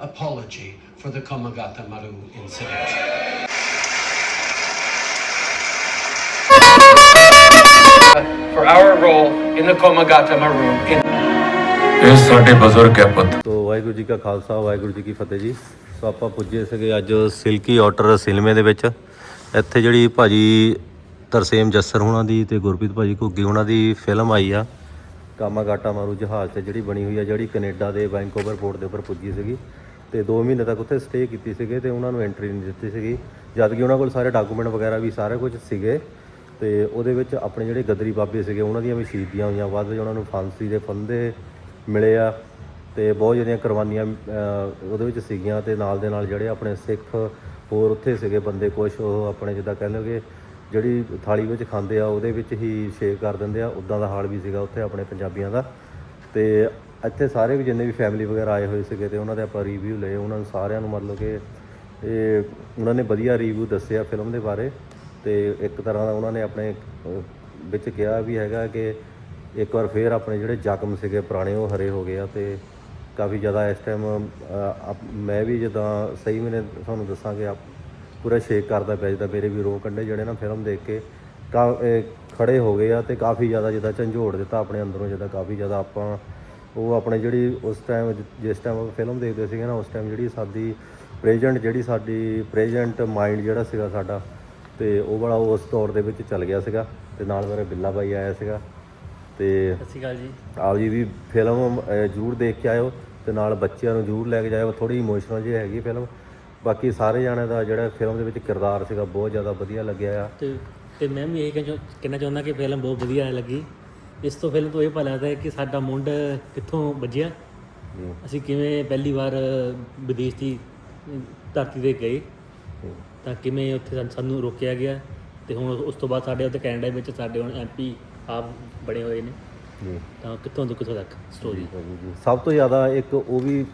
apology for the Komagata Maru incident. For our role in the Komagata Maru in ਇਹ ਸਾਡੇ ਬਜ਼ੁਰਗ ਹੈ ਪੁੱਤ। ਤੋ ਵਾਹਿਗੁਰੂ ਜੀ ਕਾ ਖਾਲਸਾ ਵਾਹਿਗੁਰੂ ਜੀ ਕੀ ਫਤਿਹ ਜੀ। ਸੋ ਆਪਾਂ ਪੁੱਜੇ ਸੀਗੇ ਅੱਜ ਸਿਲਕੀ ਆਰਡਰ ਸਿਨੇਮੇ ਦੇ ਵਿੱਚ। ਇੱਥੇ ਜਿਹੜੀ ਭਾਜੀ ਤਰਸੇਮ ਜੱਸਰ ਹੁਣਾਂ ਦੀ ਤੇ ਗੁਰਪ੍ਰੀਤ ਭਾਜੀ ਘੁੱਗੀ ਹੁਣਾਂ ਦੀ ਫਿਲਮ ਆਈ ਆ। ਕਾਮਾਗਾਟਾ ਮਾਰੂ ਜਹਾਜ਼ ਤੇ ਜਿਹੜੀ ਬਣੀ ਹੋਈ ਆ ਜਿਹੜੀ ਕੈਨੇਡਾ ਦੇ ਵੈਂਕੂਵਰ ਪੋਰਟ ਦੇ ਉੱਪਰ ਪੁੱਜੀ ਸੀਗੀ। ਤੇ 2 ਮਹੀਨੇ ਤੱਕ ਉੱਥੇ ਸਟੇ ਕੀਤੀ ਸੀਗੇ ਤੇ ਉਹਨਾਂ ਨੂੰ ਐਂਟਰੀ ਨਹੀਂ ਦਿੱਤੀ ਸੀਗੀ। ਜਦ ਕਿ ਉਹਨਾਂ ਕੋਲ ਸਾਰੇ ਡਾਕੂਮੈਂਟ ਵਗੈਰਾ ਵੀ ਸਾਰੇ ਕੁਝ ਸੀਗੇ ਤੇ ਉਹਦੇ ਵਿੱਚ ਆਪਣੇ ਜਿਹੜੇ ਗਦਰੀ ਬਾਬੇ ਸੀਗੇ, ਉਹਨਾਂ ਦੀਆਂ ਵੀ ਸ਼ਹੀਦੀਆਂ ਹੋਈਆਂ। ਬਾਅਦ ਵਿੱਚ ਉਹਨਾਂ ਨੂੰ ਫਾਂਸੀ ਦੇ ਫੰਦੇ ਮਿਲੇ ਆ ਤੇ ਬਹੁਤ ਜਿਹੜੀਆਂ ਕੁਰਬਾਨੀਆਂ ਉਹਦੇ ਵਿੱਚ ਸੀਗੀਆਂ ਤੇ ਨਾਲ ਦੇ ਨਾਲ ਜਿਹੜੇ ਆਪਣੇ ਸਿੱਖ ਹੋਰ ਉੱਥੇ ਸੀਗੇ ਬੰਦੇ ਕੁਝ ਉਹ ਆਪਣੇ ਜਿੱਦਾਂ ਕਹਿ ਲਓ ਕਿ ਜਿਹੜੀ ਥਾਲੀ ਵਿੱਚ ਖਾਂਦੇ ਆ, ਉਹਦੇ ਵਿੱਚ ਹੀ ਸ਼ੇਕ ਕਰ ਦਿੰਦੇ ਆ। ਉਦਾਂ ਦਾ ਹਾਲ ਵੀ ਸੀਗਾ ਉੱਥੇ ਆਪਣੇ ਪੰਜਾਬੀਆਂ ਦਾ। ਤੇ ਇੱਥੇ ਸਾਰੇ ਵੀ ਜਿੰਨੇ ਵੀ ਫੈਮਿਲੀ ਵਗੈਰਾ ਆਏ ਹੋਏ ਸੀਗੇ ਤੇ ਉਹਨਾਂ ਦੇ ਆਪਾਂ ਰਿਵਿਊ ਲਏ, ਉਹਨਾਂ ਨੂੰ ਸਾਰਿਆਂ ਨੂੰ ਮਤਲਬ ਕਿ ਇਹ ਉਹਨਾਂ ਨੇ ਵਧੀਆ ਰਿਵਿਊ ਦੱਸਿਆ ਫਿਲਮ ਦੇ ਬਾਰੇ ਤੇ ਇੱਕ ਤਰ੍ਹਾਂ ਦਾ ਉਹਨਾਂ ਨੇ ਆਪਣੇ ਵਿੱਚ ਕਿਹਾ ਵੀ ਹੈਗਾ ਕਿ ਇੱਕ ਵਾਰ ਫੇਰ ਆਪਣੇ ਜਿਹੜੇ ਜ਼ਖਮ ਸੀਗੇ ਪੁਰਾਣੇ ਉਹ ਹਰੇ ਹੋ ਗਏ ਆ ਤੇ ਕਾਫੀ ਜ਼ਿਆਦਾ ਇਸ ਟਾਈਮ ਮੈਂ ਵੀ ਜਿੱਦਾਂ ਸਹੀ ਮੈਨੇ ਤੁਹਾਨੂੰ ਦੱਸਾਂਗੇ, ਆਪ ਪੂਰਾ ਸ਼ੇਕ ਕਰਦਾ ਪਿਆ ਜਿੱਦਾਂ ਮੇਰੇ ਵੀ ਰੋ ਕੰਡੇ ਜਿਹੜੇ ਨਾ ਫਿਲਮ ਦੇਖ ਕੇ ਕਾ, ਇਹ ਖੜੇ ਹੋ ਗਏ ਆ ਤੇ ਕਾਫੀ ਜ਼ਿਆਦਾ ਜਿੱਦਾਂ ਝੰਜੋੜ ਦਿੱਤਾ ਆਪਣੇ ਅੰਦਰੋਂ, ਜਿੱਦਾਂ ਕਾਫੀ ਜ਼ਿਆਦਾ ਆਪਾਂ ਉਹ ਆਪਣੇ ਜਿਹੜੀ ਉਸ ਟਾਈਮ ਜਿਸ ਟਾਈਮ ਆਪਾਂ ਫਿਲਮ ਦੇਖਦੇ ਸੀਗੇ ਨਾ ਉਸ ਟਾਈਮ ਜਿਹੜੀ ਸਾਡੀ ਪ੍ਰੈਜ਼ੈਂਟ ਜਿਹੜੀ ਸਾਡੀ ਪ੍ਰੈਜ਼ੈਂਟ ਮਾਈਂਡ ਜਿਹੜਾ ਸੀਗਾ ਸਾਡਾ ਤੇ ਉਹ ਬੜਾ ਉਸ ਦੌਰ ਦੇ ਵਿੱਚ ਚੱਲ ਗਿਆ ਸੀਗਾ ਤੇ ਨਾਲ ਮੇਰੇ ਬਿੱਲਾ ਬਾਈ ਆਇਆ ਸੀਗਾ ਤੇ ਸਤਿ ਸ਼੍ਰੀ ਅਕਾਲ ਜੀ। ਆਪ ਜੀ ਵੀ ਫਿਲਮ ਜ਼ਰੂਰ ਦੇਖ ਕੇ ਆਇਓ ਤੇ ਨਾਲ ਬੱਚਿਆਂ ਨੂੰ ਜ਼ਰੂਰ ਲੈ ਕੇ ਜਾਇਓ ਥੋੜੀ ਇਮੋਸ਼ਨਲ ਜਿਹੀ ਹੈਗੀ ਫਿਲਮ ਬਾਕੀ ਸਾਰੇ ਜਾਣਿਆਂ ਦਾ ਜਿਹੜਾ ਫਿਲਮ ਦੇ ਵਿੱਚ ਕਿਰਦਾਰ ਸੀਗਾ ਬਹੁਤ ਜ਼ਿਆਦਾ ਵਧੀਆ ਲੱਗਿਆ ਆ। ਤੇ ਤੇ ਮੈਂ ਵੀ ਇਹ ਕਹਿਣਾ ਚਾਹੁੰਦਾ ਕਿ ਫਿਲਮ ਬਹੁਤ ਵਧੀਆ ਲੱਗੀ। ਇਸ ਤੋਂ ਫਿਲਮ ਤੋਂ ਇਹ ਪਤਾ ਲੱਗਦਾ ਹੈ ਕਿ ਸਾਡਾ ਮੁੰਡ ਕਿੱਥੋਂ ਵੱਜਿਆ। ਅਸੀਂ ਕਿਵੇਂ ਪਹਿਲੀ ਵਾਰ ਵਿਦੇਸ਼ ਦੀ ਧਰਤੀ ਤੇ ਗਏ। ਤਾਂ ਕਿਵੇਂ ਉੱਥੇ ਸਾਨੂੰ- ਸਾਨੂੰ ਰੋਕਿਆ ਗਿਆ ਤੇ ਹੁਣ ਉਸ ਤੋਂ ਬਾਅਦ ਸਾਡੇ ਉੱਥੇ ਕੈਨੇਡਾ ਵਿੱਚ ਸਾਡੇ ਹੁਣ ਐਮਪੀ ਆਪ ਬਣੇ ਹੋਏ ਨੇ। ਜੀ ਤਾਂ ਕਿੱਥੋਂ ਤੋਂ ਕਿੱਥੋਂ ਤੱਕ ਸਟੋਰੀ ਜੀ, ਜੀ। ਸਭ ਤੋਂ ਜ਼ਿਆਦਾ ਇੱਕ ਉਹ ਵੀ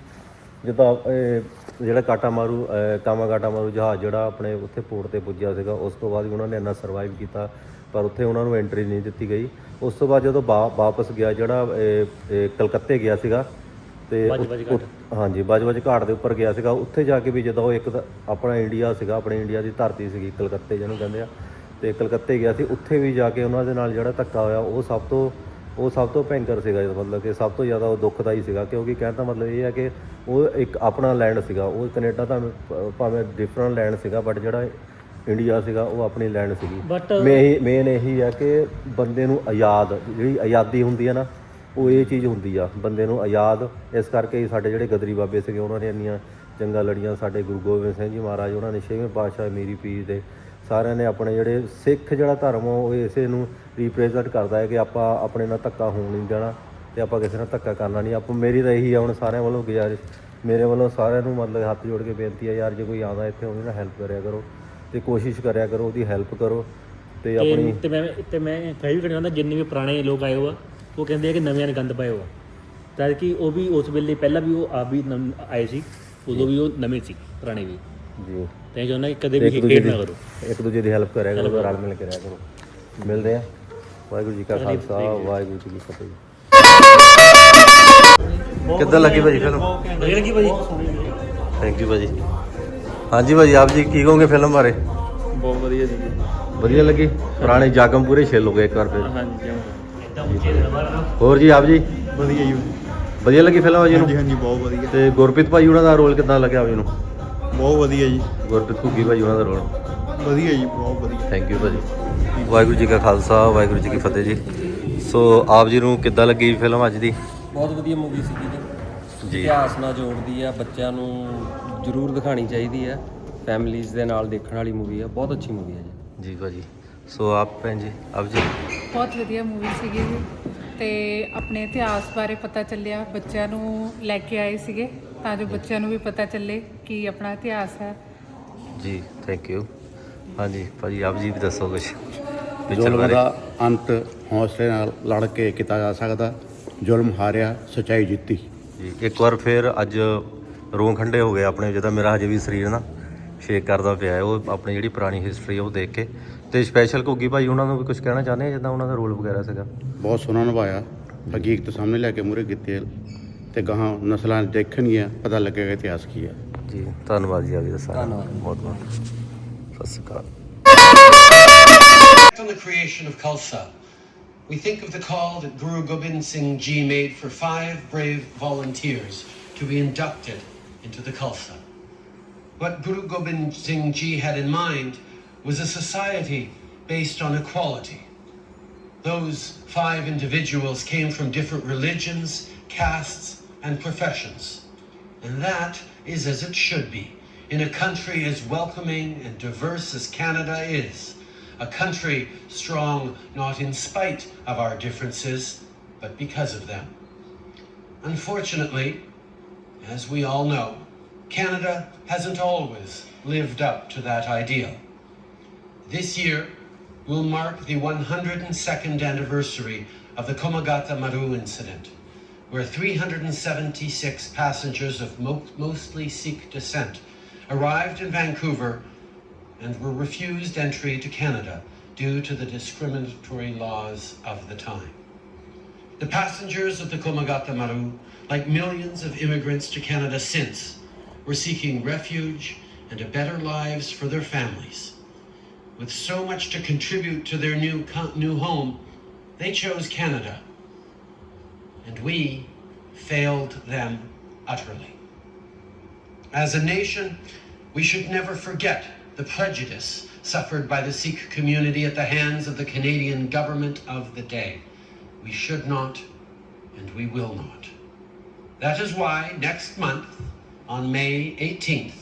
ਜਿੱਦਾਂ ਇਹ ਜਿਹੜਾ ਕਾਟਾ ਮਾਰੂ ਕਾਮਾ ਕਾਟਾ ਮਾਰੂ ਜਹਾਜ਼ ਜਿਹੜਾ ਆਪਣੇ ਉੱਥੇ ਪੋਰਟ ਤੇ ਪੁੱਜਿਆ ਸੀਗਾ ਉਸ ਤੋਂ ਬਾਅਦ ਵੀ ਉਹਨਾਂ ਨੇ ਇੰਨਾ ਸਰਵਾਈਵ ਕੀਤਾ। ਪਰ ਉੱਥੇ ਉਹਨਾਂ ਨੂੰ ਐਂਟਰੀ ਨਹੀਂ ਦਿੱਤੀ ਗਈ। ਉਸ ਤੋਂ ਬਾਅਦ ਜਦੋਂ ਵਾ- ਵਾਪਸ ਗਿਆ ਜਿਹੜਾ ਇਹ- ਇਹ ਕਲਕੱਤੇ ਗਿਆ ਸੀਗਾ ਤੇ ਬੱਜ- ਬੱਜ ਉ- ਹਾਂਜੀ ਬਜ ਬਜ ਘਾਟ ਦੇ ਉੱਪਰ ਗਿਆ ਸੀਗਾ। ਉੱਥੇ ਜਾ ਕੇ ਵੀ ਜਦੋਂ ਉਹ ਇੱਕ ਤਾਂ ਆਪਣਾ ਇੰਡੀਆ ਸੀਗਾ ਆਪਣੇ ਇੰਡੀਆ ਦੀ ਧਰਤੀ ਸੀਗੀ ਕਲਕੱਤੇ ਜਿਹਨੂੰ ਕਹਿੰਦੇ ਆ ਤੇ ਕਲਕੱਤੇ ਗਿਆ ਸੀ। ਉੱਥੇ ਵੀ ਜਾ ਕੇ ਉਹਨਾਂ ਦੇ ਨਾਲ ਜਿਹੜਾ ਧੱਕਾ ਹੋਇਆ ਉਹ ਸਭ ਤੋਂ ਉਹ ਸਭ ਤੋਂ ਭੈਂਕਰ ਸੀਗਾ ਇਹਦਾ ਮਤਲਬ ਕਿ ਸਭ ਤੋਂ ਜ਼ਿਆਦਾ ਉਹ ਦੁੱਖਦਾਈ ਸੀਗਾ। ਕਿਉਂਕਿ ਕਹਿਣ ਦਾ ਮਤਲਬ ਇਹ ਹੈ ਕਿ ਉਹ ਇੱਕ ਆਪਣਾ ਲੈਂਡ ਸੀਗਾ। ਉਹ ਕੈਨੇਡਾ ਤਾਂ ਭਾਵੇਂ ਡਿਫਰੈਂਟ ਲੈਂਡ ਸੀਗਾ ਬਟ ਜਿਹੜਾ ਇੰਡੀਆ ਸੀਗਾ ਉਹ ਆਪਣੀ ਲੈਂਡ ਸੀਗੀ। ਮੇਨ ਮੇਨ ਇਹੀ ਹੈ ਕਿ ਬੰਦੇ ਨੂੰ ਆਜ਼ਾਦ ਜਿਹੜੀ ਆਜ਼ਾਦੀ ਹੁੰਦੀ ਹੈ ਨਾ ਉਹ ਇਹ ਚੀਜ਼ ਹੁੰਦੀ ਆ। ਬੰਦੇ ਨੂੰ ਆਜ਼ਾਦ ਇਸ ਕਰਕੇ ਹੀ ਸਾਡੇ ਜਿਹੜੇ ਗਦਰੀ ਬਾਬੇ ਸੀਗੇ ਉਹਨਾਂ ਨੇ ਇੰਨੀਆਂ ਜੰਗਾਂ ਲੜੀਆਂ ਸਾਡੇ ਗੁਰੂ ਗੋਬਿੰਦ ਸਿੰਘ ਜੀ ਮਹਾਰਾਜ ਉਹਨਾਂ ਨੇ ਛੇਵੇਂ ਪਾਤਸ਼ਾਹ ਮੀਰੀ ਪੀਰ ਦੇ ਸਾਰਿਆਂ ਨੇ ਆਪਣੇ ਜਿਹੜੇ ਸਿੱਖ ਜਿਹੜਾ ਧਰਮ ਆ ਉਹ ਇਸੇ ਨੂੰ ਰਿਪਰੈਜ਼ੈਂਟ ਕਰਦਾ ਹੈ ਕਿ ਆਪਾਂ ਆਪਣੇ ਨਾਲ ਧੱਕਾ ਹੋਣ ਨਹੀਂ ਦੇਣਾ ਤੇ ਆਪਾਂ ਕਿਸੇ ਨਾਲ ਧੱਕਾ ਕਰਨਾ ਨਹੀਂ। ਆਪਾਂ ਮੇਰੀ ਤਾਂ ਇਹੀ ਆ ਹੁਣ ਸਾਰਿਆਂ ਵੱਲੋਂ ਗੁਜ਼ਾਰਿਸ਼ ਮੇਰੇ ਵੱਲੋਂ ਸਾਰਿਆਂ ਨੂੰ ਮਤਲਬ ਹੱਥ ਜੋੜ ਕੇ ਬੇਨਤੀ ਹੈ ਯਾਰ ਜੇ ਕੋਈ ਆਉਂਦਾ ਇੱਥੇ ਉਹਦੀ ਨਾਲ ਹੈਲਪ ਕਰਿਆ ਕਰੋ। ਤੇ ਕੋਸ਼ਿਸ਼ ਕਰਿਆ ਕਰੋ ਉਹਦੀ ਹੈਲਪ ਕਰੋ ਤੇ ਆਪਣੀ ਤੇ ਮੈਂ ਤੇ ਮੈਂ ਕਹੀ ਵੀ ਕਹਿਣਾ ਚਾਹੁੰਦਾ ਜਿੰਨੇ ਵੀ ਪੁਰਾਣੇ ਲੋਕ ਆਏ ਹੋ ਆ ਉਹ ਕਹਿੰਦੇ ਆ ਕਿ ਨਵਿਆਂ ਨੇ ਗੰਦ ਪਾਏ ਹੋ ਆ। ਤਾਂ ਕਿ ਉਹ ਵੀ ਉਸ ਵੇਲੇ ਪਹਿਲਾਂ ਵੀ ਉਹ ਆਪ ਵੀ ਆਏ ਸੀ ਉਦੋਂ ਵੀ ਉਹ ਨਵੇਂ ਸੀ ਪੁਰਾਣੇ ਵੀ। ਜੀ। ਤਾਂ ਚਾਹੁੰਦਾ ਕਿ ਕਦੇ ਵੀ ਹੇਟ ਨਾ ਕਰੋ। ਇੱਕ ਦੂਜੇ ਦੀ ਹੈਲਪ ਕਰਿਆ ਕਰੋ ਰਲ ਮਿਲ ਕਰਿਆ ਕਰੋ। ਮਿਲਦੇ ਆ। ਵਾਹਿਗੁਰੂ ਜੀ ਕਾ ਖਾਲਸਾ ਵਾਹਿਗੁਰੂ ਜੀ ਕੀ ਫਤਿਹ। ਕਿੱਦਾਂ ਲੱਗੀ ਭਾਜੀ ਫਿਲਮ ਲੱਗੀ। ਭਾਜੀ ਥੈਂਕ ਯੂ ਭਾਜੀ। ਹਾਂਜੀ ਭਾਜੀ ਆਪ ਜੀ ਕੀ ਕਹੋਗੇ ਫਿਲਮ ਬਾਰੇ? ਬਹੁਤ ਵਧੀਆ ਸੀ ਵਧੀਆ ਲੱਗੀ? ਪੁਰਾਣੇ ਜਾਗਮ ਪੂਰੇ ਛਿੱਲ ਹੋ ਗਏ ਇੱਕ ਵਾਰ ਫਿਰ। ਹਾਂਜੀ ਹੋਰ ਜੀ ਆਪ ਜੀ? ਵਧੀਆ ਜੀ। ਵਧੀਆ ਲੱਗੀ ਫਿਲਮ ਜੀ ਨੂੰ? ਹਾਂਜੀ ਬਹੁਤ ਵਧੀਆ। ਤੇ ਗੁਰਪ੍ਰੀਤ ਭਾਈ ਉਹਨਾਂ ਦਾ ਰੋਲ ਕਿੱਦਾਂ ਲੱਗਿਆ ਜੀ ਨੂੰ? ਬਹੁਤ ਵਧੀਆ ਜੀ। ਗੁਰਪ੍ਰੀਤ ਘੁੱਗੀ ਭਾਈ ਉਹਨਾਂ ਦਾ ਰੋਲ। ਵਧੀਆ ਜੀ ਬਹੁਤ ਵਧੀਆ। ਥੈਂਕ ਯੂ ਭਾਜੀ। ਵਾਹਿਗੁਰੂ ਜੀ ਕਾ ਖਾਲਸਾ ਵਾਹਿਗੁਰੂ ਜੀ ਕੀ ਫਤਿਹ ਜੀ। ਸੋ ਆਪ ਜੀ ਨੂੰ ਕਿੱਦਾਂ ਲੱਗੀ ਫਿਲਮ ਅੱਜ ਦੀ? ਬਹੁਤ ਵਧੀਆ ਮੂਵੀ ਸੀਗੀ ਜੀ। ਜੀ। ਇਤਿਹਾਸ ਨਾਲ ਜੋੜਦੀ ਆ ਬੱਚਿਆਂ ਨੂੰ ਜ਼ਰੂਰ ਦਿਖਾਣੀ ਚਾਹੀਦੀ ਆ। ਫੈਮਲੀਜ਼ ਦੇ ਨਾਲ ਦੇਖਣ ਵਾਲੀ ਮੂਵੀ ਆ ਬਹੁਤ ਅੱਛੀ ਮੂਵੀ ਆ ਜੀ। ਜੀ ਭਾਜੀ ਸੋ ਆਪ ਭੈਣ ਜੀ ਆਪ ਜੀ। ਬਹੁਤ ਵਧੀਆ ਮੂਵੀ ਸੀਗੀ ਜੀ। ਤੇ ਆਪਣੇ ਇਤਿਹਾਸ ਬਾਰੇ ਪਤਾ ਚੱਲਿਆ ਬੱਚਿਆਂ ਨੂੰ ਲੈ ਕੇ ਆਏ ਸੀਗੇ ਤਾਂ ਜੋ ਬੱਚਿਆਂ ਨੂੰ ਵੀ ਪਤਾ ਚੱਲੇ ਕੀ ਆਪਣਾ ਇਤਿਹਾਸ ਹੈ। ਜੀ ਥੈਂਕ ਯੂ ਹਾਂਜੀ ਭਾਜੀ ਆਪ ਜੀ ਵੀ ਦੱਸੋ ਕੁਝ ਪਿਕਚਰ ਜ਼ੁਲਮ ਬਾਰੇ। ਦਾ ਅੰਤ ਹੌਸਲੇ ਨਾਲ ਲੜ ਕੇ ਕੀਤਾ ਜਾ ਸਕਦਾ ਜ਼ੁਲਮ ਹਾਰਿਆ ਸਚਾਈ ਜਿੱਤੀ। ਜੀ ਇੱਕ ਵਾਰ ਫਿਰ ਅੱਜ ਰੂਹ ਖੰਡੇ ਹੋ ਗਏ ਆਪਣੇ ਜਿਹਦਾ ਮੇਰਾ ਹਜੇ ਵੀ ਸਰੀਰ ਨਾ ਸ਼ੇਕ ਕਰਦਾ ਪਿਆ ਹੈ। ਉਹ ਆਪਣੀ ਜਿਹੜੀ ਪੁਰਾਣੀ ਹਿਸਟਰੀ ਉਹ ਦੇਖ ਕੇ। ਤੇ ਸਪੈਸ਼ਲ ਘੁੱਗੀ ਭਾਈ ਉਹਨਾਂ ਨੂੰ ਵੀ ਕੁਝ ਕਹਿਣਾ ਚਾਹੁੰਦੇ ਆ ਜਿੱਦਾਂ ਉਹਨਾਂ ਦਾ ਰੋਲ ਵਗੈਰਾ ਸੀਗਾ? ਬਹੁਤ ਸੋਹਣਾ ਨਿਭਾਇਆ। ਹਕੀਕਤ ਸਾਹਮਣੇ ਲੈ ਕੇ ਮੂਰੇ ਕੀਤੇ ਤੇ ਗਾਹਾਂ ਨਸਲਾਂ ਦੇਖਣਗੀਆਂ ਪਤਾ ਲੱਗੇਗਾ ਇਤਿਹਾਸ ਕੀ ਹੈ। ਜੀ ਧੰਨਵਾਦ ਜੀ ਆ ਵੀਰ ਸਾਰਾ। ਬਹੁਤ ਬਹੁਤ। ਸਤਿ ਸ਼੍ਰੀ ਅਕਾਲ। On the creation of Khalsa, we think of the call that Guru Gobind Singh Ji made for five brave volunteers to be inducted into the Khalsa. What Guru Gobind Singh Ji had in mind was a society based on equality. Those five individuals came from different religions, castes, and professions. And that is as it should be in a country as welcoming and diverse as Canada is. A country strong not in spite of our differences, but because of them. Unfortunately, as we all know, Canada hasn't always lived up to that ideal. This year will mark the 102nd anniversary of the Komagata Maru incident, where 376 passengers of mo- mostly Sikh descent arrived in Vancouver and were refused entry to Canada due to the discriminatory laws of the time. The passengers of the Komagata Maru, like millions of immigrants to Canada since, were seeking refuge and a better lives for their families. With so much to contribute to their new, new home, they chose Canada. And we failed them utterly. As a nation, we should never forget the prejudice suffered by the Sikh community at the hands of the Canadian government of the day. We should not, and we will not. That is why next month, on May 18th,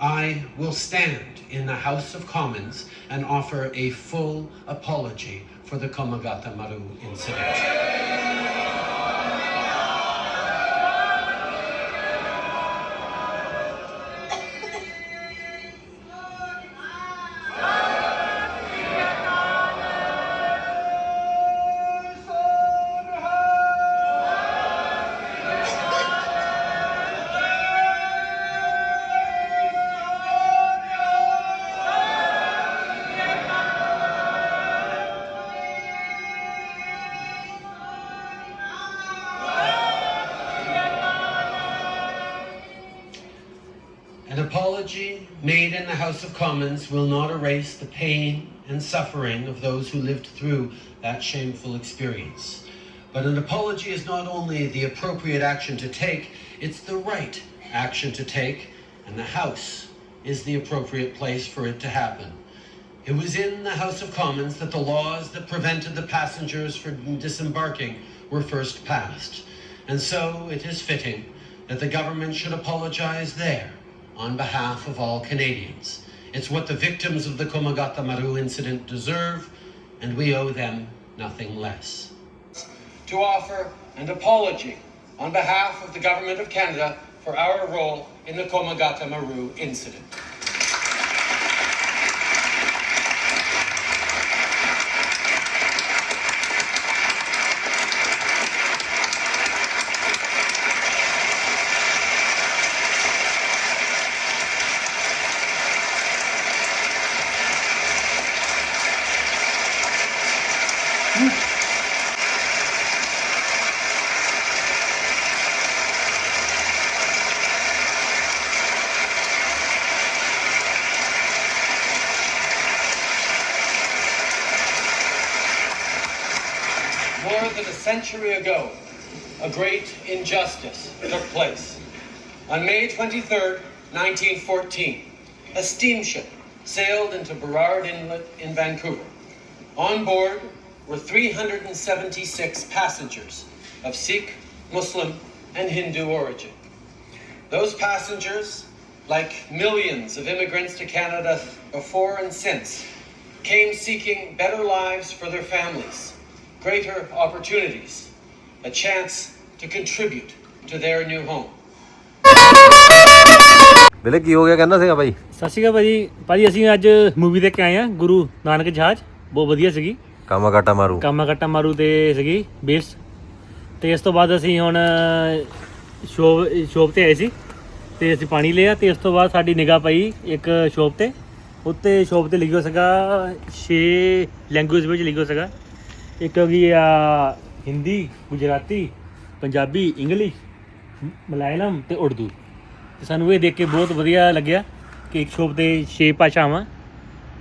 I will stand in the House of Commons and offer a full apology for the Komagata Maru incident. Made in the House of Commons will not erase the pain and suffering of those who lived through that shameful experience. But an apology is not only the appropriate action to take, it's the right action to take, and the House is the appropriate place for it to happen. It was in the House of Commons that the laws that prevented the passengers from disembarking were first passed. And so it is fitting that the government should apologize there on behalf of all Canadians. It's what the victims of the Komagata Maru incident deserve, and we owe them nothing less. To offer an apology on behalf of the Government of Canada for our role in the Komagata Maru incident. Century ago, a great injustice took place. On May 23rd, 1914, a steamship sailed into Burrard Inlet in Vancouver. On board were 376 passengers of Sikh, Muslim, and Hindu origin. Those passengers, like millions of immigrants to Canada before and since, came seeking better lives for their families, greater opportunities, a chance to contribute to their new home. ਬਿਲੇ ਕੀ ਹੋ ਗਿਆ? ਕਹਿੰਦਾ ਸੀਗਾ ਬਾਈ। ਸਤਿ ਸ਼੍ਰੀ ਅਕਾਲ ਭਾਜੀ। ਭਾਜੀ ਅਸੀਂ ਅੱਜ movie ਦੇਖ ਕੇ ਆਏ ਆ ਗੁਰੂ ਨਾਨਕ ਜਹਾਜ਼। ਬਹੁਤ ਵਧੀਆ ਸੀਗੀ। ਕਾਮਾ ਕਾਟਾ ਮਾਰੂ। ਕਾਮਾ ਕੱਟਾ ਮਾਰੂ ਤੇ ਸੀਗੀ ਬੇਸ ਤੇ ਇਸ ਤੋਂ ਬਾਅਦ ਅਸੀਂ ਹੁਣ ਸ਼ੋਪ ਸ਼ੋਪ ਤੇ ਆਏ ਸੀ। ਤੇ ਅਸੀਂ ਪਾਣੀ ਲਿਆ ਤੇ ਇਸ ਤੋਂ ਬਾਅਦ ਸਾਡੀ ਨਿਗਾਹ ਪਈ ਇੱਕ ਸ਼ੋਪ ਤੇ। ਉੱਤੇ ਸ਼ੋਪ ਤੇ ਲਿਖਿਆ ਸੀਗਾ 6 ਲੈਂਗੁਏਜ ਵਿੱਚ ਲਿਖਿਆ ਸੀਗਾ। ਇੱਕ ਹੋ ਗਈ ਆ ਹਿੰਦੀ ਗੁਜਰਾਤੀ ਪੰਜਾਬੀ ਇੰਗਲਿਸ਼ ਮਲਾਇਲਮ ਤੇ ਉਰਦੂ। ਤੇ ਸਾਨੂੰ ਇਹ ਦੇਖ ਕੇ ਬਹੁਤ ਵਧੀਆ ਲੱਗਿਆ ਕਿ ਇੱਕ ਸ਼ੋਪ ਤੇ ਛੇ ਭਾਸ਼ਾਵਾਂ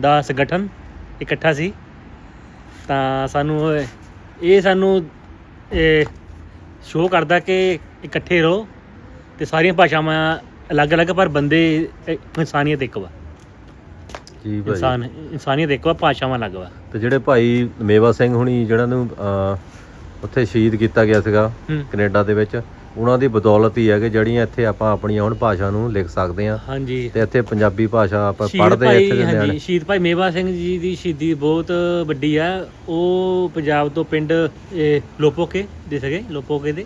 ਦਾ ਸੰਗਠਨ ਇਕੱਠਾ ਸੀ। ਤਾਂ ਸਾਨੂੰ ਇਹ- ਇਹ ਸਾਨੂੰ ਇਹ ਸ਼ੋਅ ਕਰਦਾ ਕਿ ਇਕੱਠੇ ਰਹੋ ਤੇ ਸਾਰੀਆਂ ਭਾਸ਼ਾਵਾਂ ਅਲੱਗ-ਅਲੱਗ ਪਰ ਬੰਦੇ ਇਨਸਾਨੀਅਤ ਇੱਕ ਵਾ। ਜੀ ਭਾਈ। ਇਨਸਾਨ ਇਨਸਾਨੀਅਤ ਇੱਕ ਵਾ ਭਾਸ਼ਾਵਾਂ ਅਲੱਗ ਵਾ। ਤੇ ਜਿਹੜੇ ਭਾਈ ਮੇਵਾ ਸਿੰਘ ਹੁਣੀ ਜਿਹੜਾ ਨੂੰ ਉੱਥੇ ਸ਼ਹੀਦ ਕੀਤਾ ਗਿਆ ਸੀਗਾ। ਕੈਨੇਡਾ ਦੇ ਵਿੱਚ ਉਹਨਾਂ ਦੀ ਬਦੌਲਤ ਹੀ ਹੈ ਕਿ ਜਿਹੜੀਆਂ ਇੱਥੇ ਆਪਾਂ ਆਪਣੀ ਹੁਣ ਭਾਸ਼ਾ ਨੂੰ ਲਿਖ ਸਕਦੇ ਹਾਂ। ਹਾਂਜੀ। ਤੇ ਇੱਥੇ ਪੰਜਾਬੀ ਭਾਸ਼ਾ ਆਪਾਂ ਪੜ੍ਹਦੇ ਭਾਈ ਇੱਥੇ ਦੇ ਹਾਂਜੀ ਨਿਆਣੇ ਸ਼ਹੀਦ ਭਾਈ ਮੇਵਾ ਸਿੰਘ ਜੀ ਦੀ ਸ਼ਹੀਦੀ ਬਹੁਤ ਵੱਡੀ ਆ ਉਹ ਪੰਜਾਬ ਤੋਂ ਪਿੰਡ ਇਹ ਲੋਪੋਕੇ ਦੇ ਸਕੇ ਲੋਪੋਕੇ ਦੇ।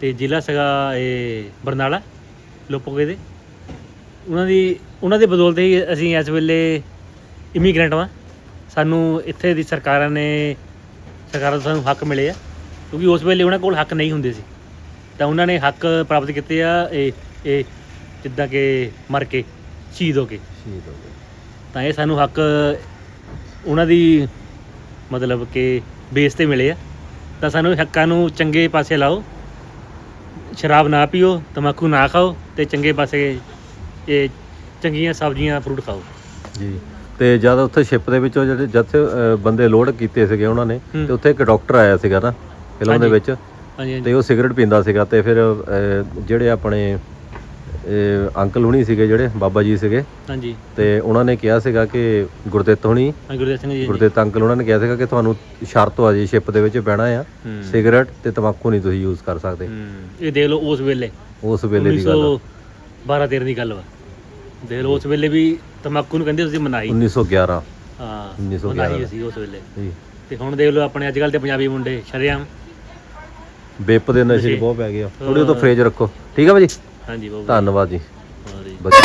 ਤੇ ਜ਼ਿਲ੍ਹਾ ਸਗਾ ਇਹ ਬਰਨਾਲਾ ਲੋਪੋਕੇ ਦੇ। ਉਹਨਾਂ ਦੀ ਉਹਨਾਂ ਦੇ ਬਦੌਲਤ ਹੀ ਅਸੀਂ ਇਸ ਵੇਲੇ ਇਮੀਗ੍ਰੈਂਟ ਵਾਂ। ਸਾਨੂੰ ਇੱਥੇ ਦੀ ਸਰਕਾਰਾਂ ਨੇ ਸਰਕਾਰਾਂ ਤੋਂ ਸਾਨੂੰ ਹੱਕ ਮਿਲੇ ਆ ਕਿਉਂਕਿ ਉਸ ਵੇਲੇ ਉਹਨਾਂ ਕੋਲ ਹੱਕ ਨਹੀਂ ਹੁੰਦੇ ਸੀ। ਤਾਂ ਉਹਨਾਂ ਨੇ ਹੱਕ ਪ੍ਰਾਪਤ ਕੀਤੇ ਆ ਇਹ ਇਹ ਜਿੱਦਾਂ ਕਿ ਮਰ ਕੇ ਸ਼ਹੀਦ ਹੋ ਕੇ। ਸ਼ਹੀਦ ਹੋ ਗਏ। ਤਾਂ ਇਹ ਸਾਨੂੰ ਹੱਕ ਉਹਨਾਂ ਦੀ ਮਤਲਬ ਕਿ ਬੇਸ ਤੇ ਮਿਲੇ ਆ। ਤਾਂ ਸਾਨੂੰ ਹੱਕਾਂ ਨੂੰ ਚੰਗੇ ਪਾਸੇ ਲਾਓ ਸ਼ਰਾਬ ਨਾ ਪੀਓ ਤਮਾਕੂ ਨਾ ਖਾਓ ਤੇ ਚੰਗੇ ਪਾਸੇ ਇਹ ਚੰਗੀਆਂ ਸਬਜ਼ੀਆਂ ਫਰੂਟ ਖਾਓ। ਜੀ। ਤੇ ਜਦ ਉੱਥੇ ਸ਼ਿਪ ਦੇ ਵਿੱਚੋਂ ਜਿਹੜੇ ਅਹ, ਬੰਦੇ ਲੋਡ ਕੀਤੇ ਸੀਗੇ ਉਹਨਾਂ ਨੇ। ਤੇ ਉੱਥੇ ਇੱਕ ਡਾਕਟਰ ਆਇਆ ਸੀਗਾ ਨਾ ਫਿਲਮ ਦੇ। ਵਿੱਚ ਤੇ ਉਹ ਸਿਗਰਟ ਪੀਂਦਾ ਸੀਗਾ ਤੇ ਫਿਰ ਜਿਹੜੇ ਆਪਣੇ ਇਹ ਅੰਕਲ ਹੁਣੀ ਸੀਗੇ ਜਿਹੜੇ ਬਾਬਾ ਜੀ ਸੀਗੇ ਹਾਂਜੀ ਤੇ ਉਹਨਾਂ ਨੇ ਕਿਹਾ ਸੀਗਾ ਕਿ ਗੁਰਦਿੱਤ ਹੁਣੀ ਹਾਂ, ਗੁਰਦੇਵ ਸਿੰਘ ਜੀ ਗੁਰਦਿੱਤ ਅੰਕਲ ਉਹਨਾਂ ਨੇ ਕਿਹਾ ਸੀਗਾ ਕਿ ਤੁਹਾਨੂੰ ਸ਼ਰਤ ਆ ਜੀ ਸ਼ਿਪ ਦੇ ਵਿੱਚ ਬਹਿਣਾ ਆ। ਸਿਗਰਟ ਤੇ ਤਮਾਕੂ ਨਹੀਂ ਤੁਸੀਂ ਯੂਜ਼ ਕਰ ਸਕਦੇ ਇਹ ਦੇਖ ਲਓ ਉਸ ਵੇਲੇ ਉਸ ਵੇਲੇ ਦੀ ਗੱਲ ਆ। 12 13 ਦੀ ਗੱਲ ਵਾ ਦੇਖ ਲਓ ਉਸ ਵੇਲੇ ਵੀ ਤਮਾਕੂ ਨੂੰ ਕਹਿੰਦੇ ਤੁਸੀਂ ਮਨਾਈ। 1911 ਹਾਂ 1911 ਮਨਾਈ ਸੀ ਉਸ ਵੇਲੇ। ਜੀ। ਤੇ ਹੁਣ ਦੇਖ ਲਓ ਆਪਣੇ ਅੱਜ ਕੱਲ ਦੇ ਪੰਜਾਬੀ ਮੁੰਡੇ ਸ਼ਰੇਆਮ। ਬੇਪ ਦੇ ਨਸ਼ੇ ਬਹੁਤ ਪੈ ਗਿਆ ਥੋੜੀ ਉਹ ਤੋਂ ਫਰੇਜ ਰੱਖੋ। ਠੀਕ ਆ ਭਾਜੀ ਹਾਂਜੀ ਬਹੁਤ ਧੰਨਵਾਦ ਜੀ। ਵਧੀਆ।